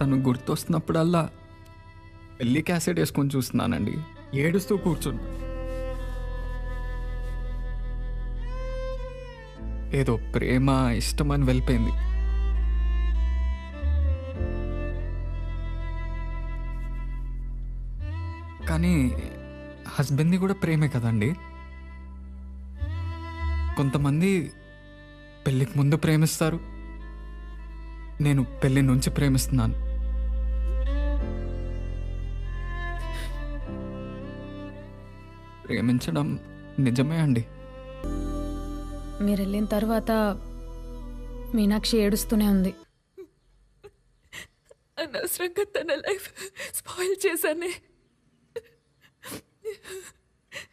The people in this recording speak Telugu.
తను గుర్తొస్తున్నప్పుడల్లా పెళ్ళి క్యాసెట్ వేసుకొని చూస్తున్నానండి. ఏడుస్తూ కూర్చున్నా. ఏదో ప్రేమ ఇష్టం అని వెళ్ళిపోయింది. కానీ హస్బెండ్ని కూడా ప్రేమే కదండి. కొంతమంది పెళ్ళికి ముందు ప్రేమిస్తారు. నేను పెళ్ళి నుంచి ప్రేమిస్తున్నాను. ప్రేమించడం నిజమే అండి. మీరు వెళ్ళిన తర్వాత మీనాక్షి ఏడుస్తూనే ఉంది. అనవసరంగా తన లైఫ్ స్పాయిల్ చేశానే.